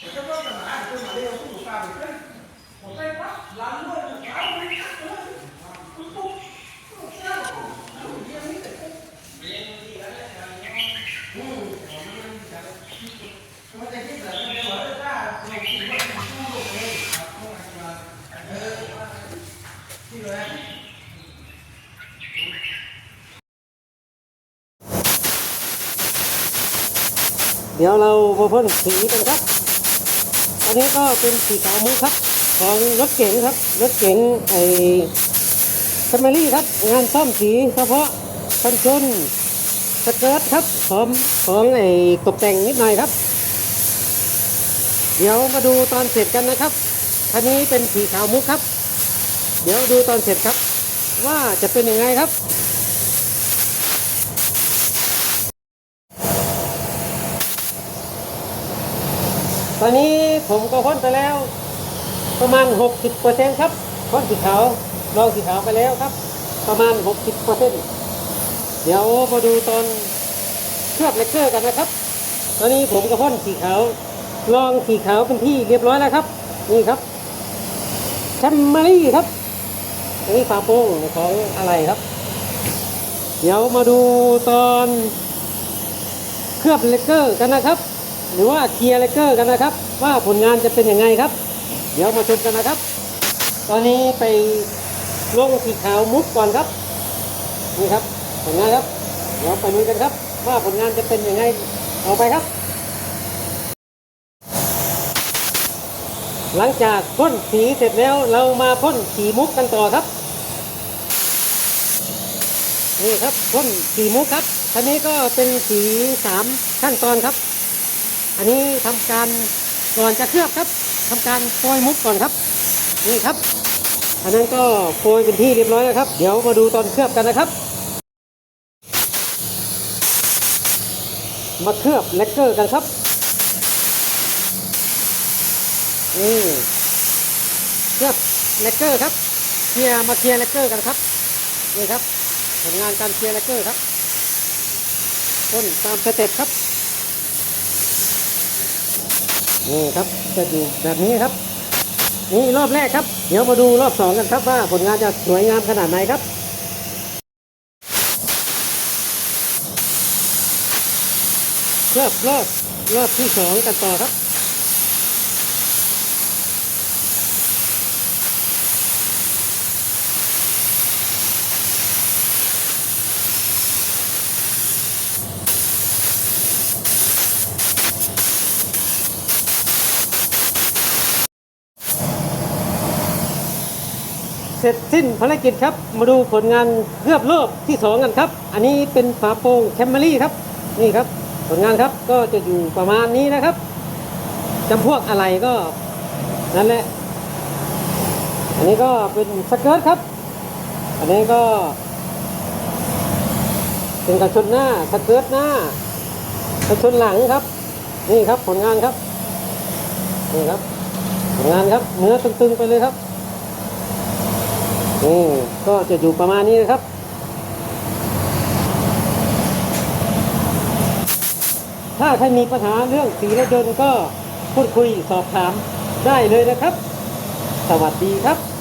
เดี๋ยวเราม อันนี้ก็เป็นสีขาวมุกครับ ของรถเก๋งครับ รถเก๋งไอ้แฟมิลี่ครับ งานซ่อมสีเฉพาะกันชนสเกิร์ตครับพร้อมของไอ้ตกแต่งนิดหน่อยครับ เดี๋ยวมาดูตอนเสร็จกันนะครับคันนี้เป็นสีขาวมุกครับ เดี๋ยวดูตอนเสร็จครับ ว่าจะเป็นยังไงครับ ตอนนี้ผมก็พ้นไปแล้ว ประมาณ 60%ครับพ้นสีขาวลองสีขาวไปแล้วครับ ประมาณ 60%เดี๋ยวมาดูตอนเคลือบเลกเกอร์กันนะครับ ตอนนี้ผมก็พ้นสีขาว ลองสีขาวเป็นที่เรียบร้อยแล้วครับ นี่ครับแชมมารี่ครับอันนี้ฝาโปร่งของอะไรครับ เดี๋ยวมาดูตอนเคลือบเลกเกอร์กันนะครับ หรือว่าเคลียร์เลกเกอร์กันนะครับ ว่าผลงานจะเป็นยังไงครับ เดี๋ยวมาชมกันนะครับ ตอนนี้ไปลงสีขาวมุกก่อนครับนี่ครับผลงานครับเดี๋ยวไปดูกันครับ ว่าผลงานจะเป็นยังไงต่อไปครับ หลังจากพ่นสีเสร็จแล้วเรามาพ่นสีมุกกันต่อครับนี่ครับพ่นสีมุกครับอันนี้ก็เป็นสีสามขั้นตอนครับ อันนี้ทำการก่อนจะเคลือบครับทำการโปรยมุกก่อนครับ นี่ครับ อันนั้นก็โปรยเป็นที่เรียบร้อยแล้วครับ เดี๋ยวมาดูตอนเคลือบกันนะครับ มาเคลือบเลกเกอร์กันครับนี่เคลือบเลกเกอร์ครับเคลียร์มาเคลียร์เลกเกอร์กันครับนี่ครับผลงานการเคลียร์เลกเกอร์ครับต้นตามสเต็ปครับ นี่ครับจะอยู่แบบนี้ครับ นี่รอบแรกครับ เดี๋ยวมาดูรอบสองกันครับว่าผลงานจะสวยงามขนาดไหนครับรอบรอบรอบที่สองกันต่อครับ เสร็จสิ้นภารกิจครับ มาดูผลงานเคลือบรอบที่สองกันครับ อันนี้เป็นฝาโปร่งแคมเมรี่ครับ นี่ครับ ผลงานครับก็จะอยู่ประมาณนี้นะครับจำพวกอะไรก็นั่นแหละ อันนี้ก็เป็นสเกิร์ตครับ อันนี้ก็ เป็นกระชนหน้าสเกิร์ตหน้ากระชนหลังครับ นี่ครับผลงานครับ นี่ครับผลงานครับเนื้อตึงๆไปเลยครับ นี่ก็จะอยู่ประมาณนี้นะครับ ถ้าใครมีปัญหาเรื่องสีรถยนต์ก็พูดคุยสอบถามได้เลยนะครับ สวัสดีครับ